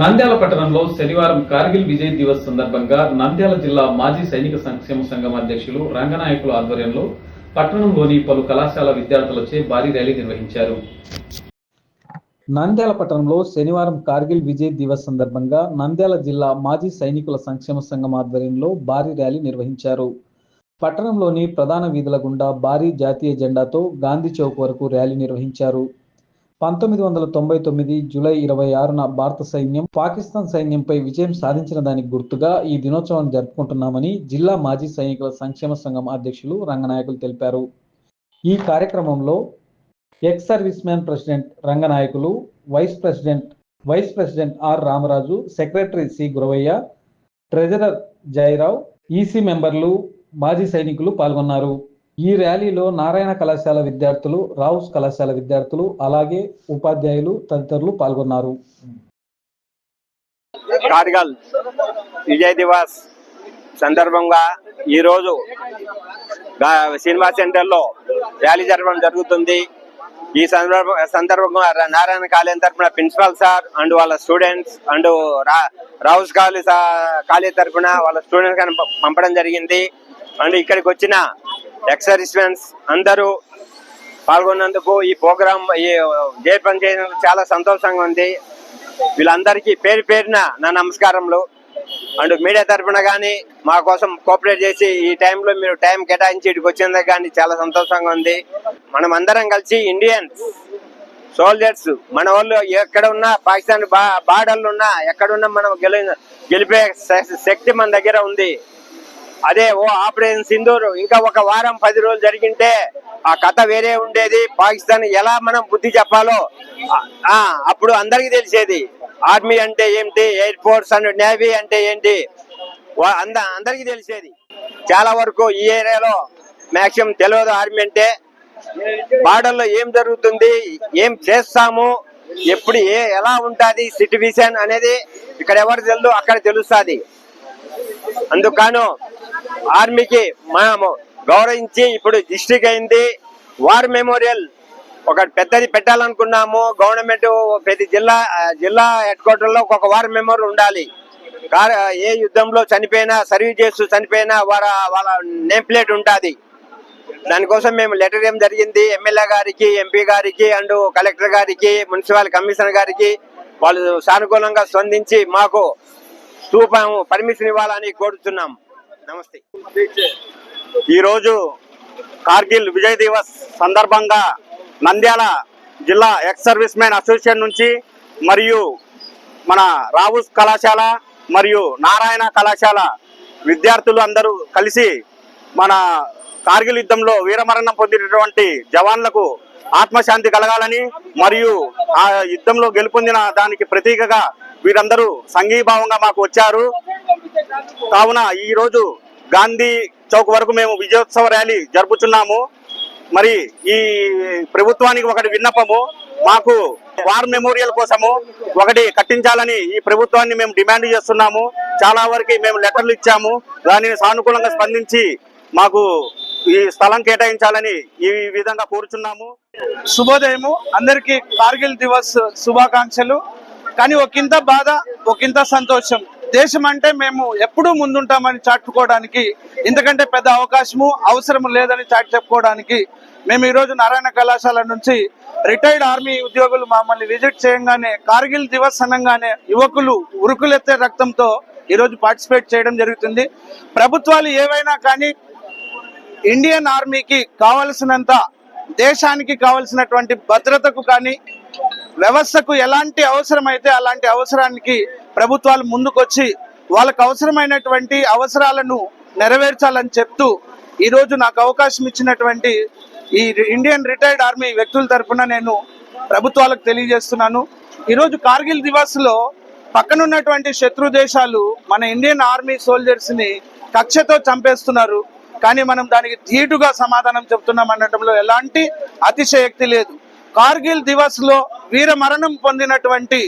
నంద్యాల పట్టణంలో శనివారం కార్గిల్ విజయ్ దివస్ సందర్భంగా నంద్యాల జిల్లా మాజీ సైనిక సంక్షేమ సంఘం అధ్యక్షులు రంగనాయకుల ఆధ్వర్యంలో పట్టణంలోని పలు కళాశాల విద్యార్థులచే భారీ ర్యాలీ నిర్వహించారు. నంద్యాల పట్టణంలో శనివారం కార్గిల్ విజయ్ దివస్ సందర్భంగా నంద్యాల జిల్లా మాజీ సైనికుల సంక్షేమ సంఘం ఆధ్వర్యంలో భారీ ర్యాలీ నిర్వహించారు. పట్టణంలోని ప్రధాన వీధుల గుండా భారీ జాతీయ జెండాతో గాంధీ చౌక్ వరకు ర్యాలీ నిర్వహించారు. పంతొమ్మిది వందల తొంభై తొమ్మిది జూలై ఇరవై ఆరున భారత సైన్యం పాకిస్తాన్ సైన్యంపై విజయం సాధించిన దానికి గుర్తుగా ఈ దినోత్సవాన్ని జరుపుకుంటున్నామని జిల్లా మాజీ సైనికుల సంక్షేమ సంఘం అధ్యక్షులు రంగనాయకులు తెలిపారు. ఈ కార్యక్రమంలో ex service man president Ranganayakulu vice president vice president R Ramaraju secretary C Guravaiah treasurer Jayarao EC మెంబర్లు మాజీ సైనికులు పాల్గొన్నారు. ఈ ర్యాలీలో నారాయణ కళాశాల విద్యార్థులు రావుస్ కళాశాల విద్యార్థులు అలాగే ఉపాధ్యాయులు తదితరులు పాల్గొన్నారు. కార్గల్ విజయ్ దివాస్ సందర్భంగా ఈరోజు సినిమా సెంటర్లో ర్యాలీ జరపడం జరుగుతుంది. ఈ సందర్భ సందర్భంగా నారాయణ కాలేజ్ తరఫున ప్రిన్సిపాల్ సార్ అండ్ వాళ్ళ స్టూడెంట్స్ అండ్ రా- రావుస్ కాలేజ్ కాలేజ్ తరఫున వాళ్ళ స్టూడెంట్స్ కానీ పంపడం జరిగింది. అండ్ ఇక్కడికి వచ్చిన ఎక్సర్విస్మెన్స్ అందరూ పాల్గొన్నందుకు ఈ ప్రోగ్రామ్ ఈ జయపని చేయడం చాలా సంతోషంగా ఉంది. వీళ్ళందరికీ పేరు పేరున నా నమస్కారములు. అండ్ మీడియా తరఫున కానీ మా కోసం కోఆపరేట్ చేసి ఈ టైంలో మీరు టైం కేటాయించి ఇక్కడికి వచ్చినందుకు కానీ చాలా సంతోషంగా ఉంది. మనం అందరం కలిసి ఇండియన్స్ సోల్జర్స్ మన వాళ్ళు ఎక్కడ ఉన్నా పాకిస్తాన్ బా బార్డర్లు ఉన్నా ఎక్కడున్నా మనం గెలి గెలిపే శక్తి మన దగ్గర ఉంది. అదే ఓ ఆపరేషన్ సింధూర్. ఇంకా ఒక వారం పది రోజులు జరిగింటే ఆ కథ వేరే ఉండేది. పాకిస్తాన్ ఎలా మనం బుద్ధి చెప్పాలో ఆ- అప్పుడు అందరికీ తెలిసేది. ఆర్మీ అంటే ఏంటి? ఎయిర్ ఫోర్స్ అండ్ నేవీ అంటే ఏంటి? అంద అందరికి తెలిసేది. చాలా వరకు ఈ ఏరియాలో మాక్సిమం తెలియదు ఆర్మీ అంటే. బార్డర్లో ఏం జరుగుతుంది? ఏం చేస్తాము? ఎప్పుడు ఏ ఎలా ఉంటుంది? సిట్యువేషన్ అనేది ఇక్కడ ఎవరు తెలియదు అక్కడ తెలుస్తుంది. అందుకను ఆర్మీకి మనము గౌరవించి ఇప్పుడు డిస్ట్రిక్ట్ అయింది. వార్ మెమోరియల్ ఒక పెద్దది పెట్టాలనుకున్నాము. గవర్నమెంట్ ప్రతి జిల్లా జిల్లా హెడ్ క్వార్టర్లో ఒక వార్ మెమోరియల్ ఉండాలి. ఏ యుద్ధంలో చనిపోయినా సర్వీస్ చేస్తూ చనిపోయినా వాళ్ళ వాళ్ళ నేమ్ ప్లేట్ ఉంటుంది దానికోసం మేము లెటర్ ఏం జరిగింది. ఎమ్మెల్యే గారికి ఎంపీ గారికి అండ్ కలెక్టర్ గారికి మున్సిపల్ కమిషనర్ గారికి వాళ్ళు సానుకూలంగా స్పందించి మాకు స్థూపం పర్మిషన్ ఇవ్వాలని కోరుతున్నాం. నమస్తే. ఈరోజు కార్గిల్ విజయ్ దివస్ సందర్భంగా నంద్యాల జిల్లా ఎక్స్ సర్వీస్ మెన్ అసోసియేషన్ నుంచి మరియు మన రావుస్ కళాశాల మరియు నారాయణ కళాశాల విద్యార్థులు అందరూ కలిసి మన కార్గిల్ యుద్ధంలో వీరమరణం పొందినటువంటి జవాన్లకు ఆత్మశాంతి కలగాలని మరియు ఆ యుద్ధంలో గెలుపొందిన దానికి ప్రతీకగా వీరందరూ సంఘీభావంగా మాకు వచ్చారు. కావున ఈరోజు గాంధీ చౌక్ వరకు మేము విజయోత్సవ ర్యాలీ జరుపుతున్నాము మరి ఈ ప్రభుత్వానికి ఒకటి విన్నపము మాకు వార్ మెమోరియల్ కోసము ఒకటి కట్టించాలని ఈ ప్రభుత్వాన్ని మేము డిమాండ్ చేస్తున్నాము. చాలా వరకు మేము లెటర్లు ఇచ్చాము. దానిని సానుకూలంగా స్పందించి మాకు ఈ స్థలం కేటాయించాలని ఈ విధంగా కోరుచున్నాము. శుభోదయము. అందరికీ కార్గిల్ దివస్ శుభాకాంక్షలు. కానీ ఒకంత బాధ ఒకంత సంతోషం. దేశం అంటే మేము ఎప్పుడూ ముందుంటామని చాటుకోవడానికి ఇంతకంటే పెద్ద అవకాశము అవసరం లేదని చాటు చెప్పుకోవడానికి మేము ఈరోజు నారాయణ కళాశాల నుంచి రిటైర్డ్ ఆర్మీ ఉద్యోగులు మమ్మల్ని విజిట్ చేయగానే కార్గిల్ దివస్ అనగానే యువకులు ఉరుకులెత్తే రక్తంతో ఈరోజు పార్టిసిపేట్ చేయడం జరుగుతుంది. ప్రభుత్వాలు ఏవైనా కానీ ఇండియన్ ఆర్మీకి కావలసినంత దేశానికి కావలసినటువంటి భద్రతకు కానీ వ్యవస్థకు ఎలాంటి అవసరమైతే అలాంటి అవసరానికి ప్రభుత్వాలు ముందుకొచ్చి వాళ్ళకు అవసరమైనటువంటి అవసరాలను నెరవేర్చాలని చెప్తూ ఈరోజు నాకు అవకాశం ఇచ్చినటువంటి ఈ ఇండియన్ రిటైర్డ్ ఆర్మీ వ్యక్తుల తరఫున నేను ప్రభుత్వాలకు తెలియజేస్తున్నాను. ఈరోజు కార్గిల్ దివాస్లో పక్కనున్నటువంటి శత్రు దేశాలు మన ఇండియన్ ఆర్మీ సోల్జర్స్ని కక్షతో చంపేస్తున్నారు. కానీ మనం దానికి ధీటుగా సమాధానం చెప్తున్నాం అనడంలో ఎలాంటి అతిశయక్తి లేదు. కార్గిల్ దివస్లో వీర మరణం పొందినటువంటి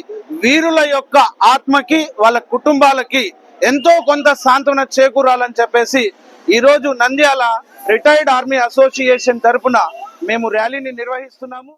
వీరుల యొక్క ఆత్మకి వాళ్ళ కుటుంబాలకి ఎంతో కొంత సాంత్వన చేకూరాలని చెప్పేసి ఈరోజు నంద్యాల రిటైర్డ్ ఆర్మీ అసోసియేషన్ తరపున మేము ర్యాలీని నిర్వహిస్తున్నాము.